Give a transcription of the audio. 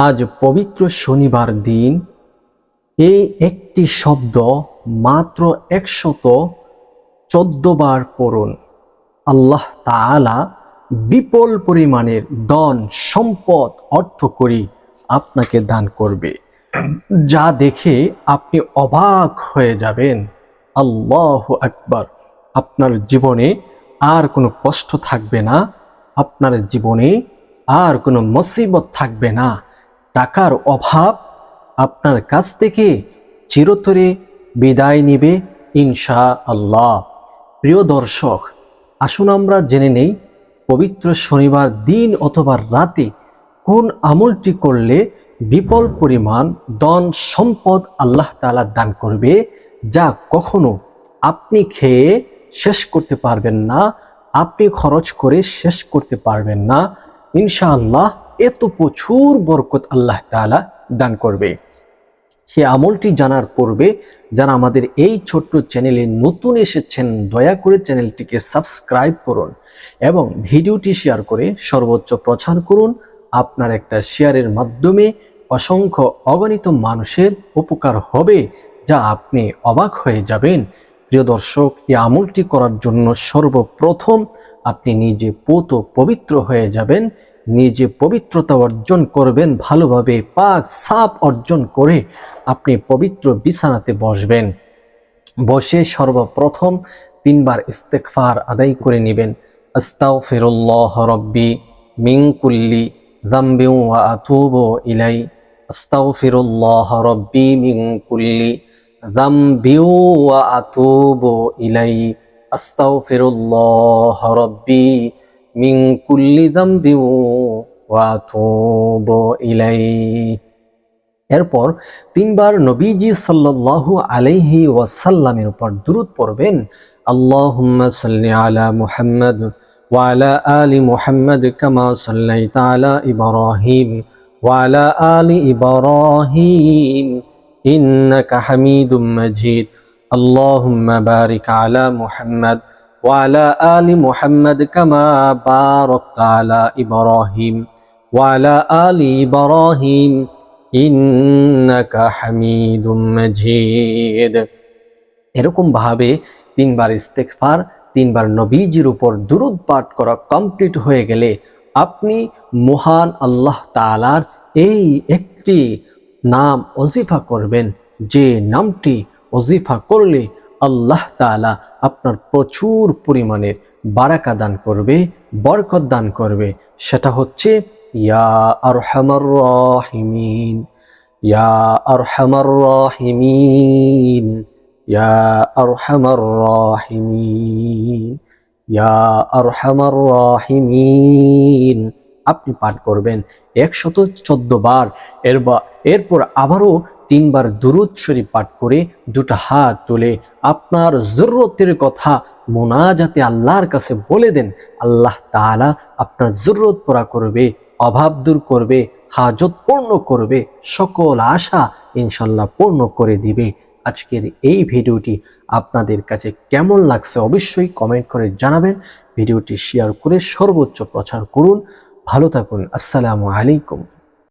আজ পবিত্র শনিবার দিন। এই একটি শব্দ মাত্র একশত বার পড়ুন। আল্লাহ তাআলা বিপুল পরিমাণের ধন, সম্পদ, অর্থ করি আপনাকে দান করবে। যা দেখে আপনি অবাক হয়ে যাবেন। আল্লাহ আকবার। আপনার জীবনে আর কোনো কষ্ট থাকবে না। আপনার জীবনে আর কোনো মুসিবত থাকবে না। টাকার অভাব আপনার কাছ থেকে চিরতরে বিদায় নিবে ইনশা আল্লাহ প্রিয় দর্শক, আসুন আমরা জেনে নেই, পবিত্র শনিবার দিন অথবা রাতে কোন আমলটি করলে বিপুল পরিমাণ ধন সম্পদ আল্লাহ তাআলা দান করবে, যা কখনো আপনি খেয়ে শেষ করতে পারবেন না, আপনি খরচ করে শেষ করতে পারবেন না, ইনশাআল্লাহ এত প্রচুর বরকত আল্লাহ তাআলা দান করবে। সে আমলটি জানার পূর্বে যারা আমাদের এই ছোট্ট চ্যানেলে নতুন এসেছেন, দয়া করে চ্যানেলটিকে সাবস্ক্রাইব করুন এবং ভিডিওটি শেয়ার করে সর্বোচ্চ প্রচার করুন। আপনার একটা শেয়ারের মাধ্যমে অসংখ্য অগণিত মানুষের উপকার হবে, যা আপনি অবাক হয়ে যাবেন। প্রিয় দর্শক, এই আমলটি করার জন্য সর্বপ্রথম আপনি নিজে পোত পবিত্র হয়ে যাবেন। নিজে পবিত্রতা অর্জন করবেন, ভালোভাবে পাক সাপ অর্জন করে আপনি পবিত্র বিছানাতে বসবেন। বসে সর্বপ্রথম তিনবার ইস্তেকফার আদায় করে নেবেন। আস্তাগফিরুল্লাহ রব্বি মিন কুল্লি যামবি ওয়া আতুবু ইলাই। আস্তাগফিরুল্লাহ রব্বি মিন কুল্লি যামবি ওয়া আতুবু ইলাই। আস্তাগফিরুল্লাহ রব্বি কুল্লি যামবি ওয়া আতুবু ইলাই। এরপর তিনবার নবীজি সাল্লাল্লাহু আলাইহি ওয়াসাল্লামের উপর দুরূদ পড়বেন সাল্লি আলা মুহাম্মদ ওয়া আলা আলি মুহাম্মদ কামা সাল্লাইতা আলা ইব্রাহিম ওয়া আলা আলি ইব্রাহিম। ইন্নাকা হামিদুম মাজিদ। আল্লাহুম্মা বারিক আলা মুহাম্মদ আলা আলি মুহাম্মদ কামা বারাকতা আলা ইব্রাহিম, ওয়া আলা আলি ইব্রাহিম, ইন্নাকা হামিদুম এরকম ভাবে তিনবার ইস্তেগফার, তিনবার নবীজির উপর দুরুদ পাঠ করা কমপ্লিট হয়ে গেলে আপনি মহান আল্লাহ তালার এই একটি নাম অজিফা করবেন। যে নামটি অজিফা করলে আল্লাহ তাআলা আপনার প্রচুর পরিমাণে বারাকা দান করবে, বরকত দান করবে। সেটা হচ্ছে, ইয়া আরহামার রাহিমিন, ইয়া আরহামার রাহিমিন, ইয়া আরহামার রাহিমিন, ইয়া আরহামার রাহিমিন। আপনি পাঠ করবেন একশত চোদ্দ বার, এরবা, এরপর আবারও তিনবার দুরুদ শরীফ পাঠ করে দুটো হাত তুলে আপনার জরুরতের কথা মোনাজাতে আল্লাহর কাছে বলে দেন। আল্লাহ তাআলা আপনার জরুরত পুরা করবে, অভাব দূর করবে, হাজত পূর্ণ করবে, সকল আশা ইনশাল্লাহ পূর্ণ করে দিবে। আজকের এই ভিডিওটি আপনাদের কাছে কেমন লাগছে অবশ্যই কমেন্ট করে জানাবেন। ভিডিওটি শেয়ার করে সর্বোচ্চ প্রচার করুন। ভালো থাকুন। আসসালামু আলাইকুম।